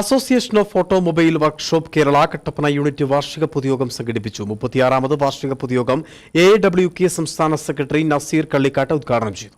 Association of automobile workshop Kerala Kattappana unit വാർഷിക പൊതുയോഗം സംഘടിപ്പിച്ചു. മുപ്പത്തിയാറാമത് വാർഷിക പൊതുയോഗം എ ഡബ്ല്യു കെ സംസ്ഥാന സെക്രട്ടറി നസീർ കള്ളിക്കാട്ട് ഉദ്ഘാടനം ചെയ്തു.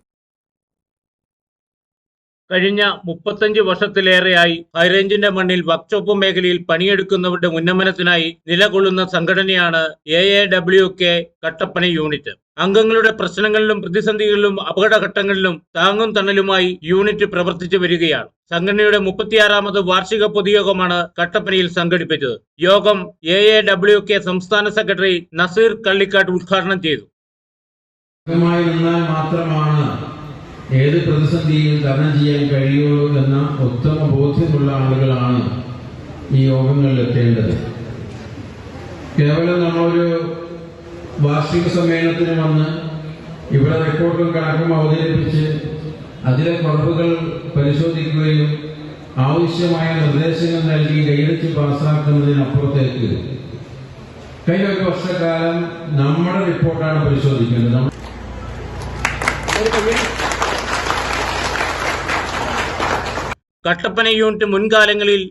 കഴിഞ്ഞ മുപ്പത്തഞ്ച് വർഷത്തിലേറെയായി ഹൈറേഞ്ചിന്റെ മണ്ണിൽ വർക്ക്ഷോപ്പ് മേഖലയിൽ പണിയെടുക്കുന്നവരുടെ ഉന്നമനത്തിനായി നിലകൊള്ളുന്ന സംഘടനയാണ് A A W K Kattappana unit. അംഗങ്ങളുടെ പ്രശ്നങ്ങളിലും പ്രതിസന്ധികളിലും അപകടഘട്ടങ്ങളിലും താങ്ങും തണലുമായി യൂണിറ്റ് പ്രവർത്തിച്ചു വരികയാണ്. സംഘടനയുടെ മുപ്പത്തിയാറാമത് വാർഷിക പൊതുയോഗമാണ് കട്ടപ്പനയിൽ സംഘടിപ്പിച്ചത്. യോഗം എ എ ഡബ്ല്യു കെ സംസ്ഥാന സെക്രട്ടറി നസീർ കള്ളിക്കാട്ട് ഉദ്ഘാടനം ചെയ്തു. മാത്രമാണ് ഏത് പ്രതിസന്ധിയും തരണം ചെയ്യാൻ കഴിയുള്ളൂ എന്ന ഉത്തമ ബോധ്യമുള്ള ആളുകളാണ് ഈ യോഗങ്ങളിൽ എത്തേണ്ടത്. കേവലം നമ്മളൊരു വാർഷിക സമ്മേളനത്തിന് വന്ന് ഇവിടെ റിപ്പോർട്ടും കണക്കും അവതരിപ്പിച്ച് അതിലെ കുറവുകൾ പരിശോധിക്കുകയും ആവശ്യമായ നിർദ്ദേശങ്ങൾ നൽകി ഗൈഡിച്ച് പാസ്സാക്കുന്നതിനപ്പുറത്തേക്ക് കഴിഞ്ഞ ഒരു വർഷക്കാലം നമ്മുടെ റിപ്പോർട്ടാണ് പരിശോധിക്കേണ്ടത്. കട്ടപ്പന യൂണിറ്റ് മുൻകാലങ്ങളിൽ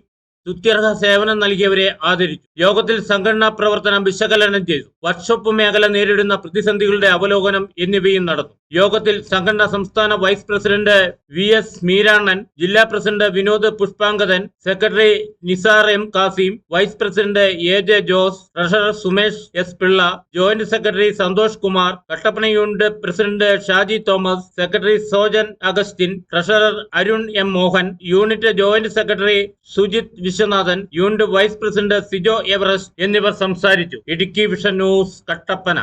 തുത്യർഹ സേവനം നൽകിയവരെ ആദരിച്ചു. യോഗത്തിൽ സംഘടനാ പ്രവർത്തനം വിശകലനം ചെയ്തു. വർക്ക്ഷോപ്പ് മേഖല നേരിടുന്ന പ്രതിസന്ധികളുടെ അവലോകനം എന്നിവയും നടന്നു. യോഗത്തിൽ സംഘടനാ സംസ്ഥാന vice president V S Meerannan ജില്ലാ president Vinod Pushpangadan secretary Nisar M Kasim vice president A J Jose treasurer Sumesh S Pillai joint secretary Santhosh Kumar Kattappana unit president Shaji Thomas secretary Sojan Augustine treasurer Arun M Mohan unit joint secretary Sujith Viswanathan unit vice president Sijo Everest എന്നിവർ സംസാരിച്ചു. Idukki vision news Kattappana.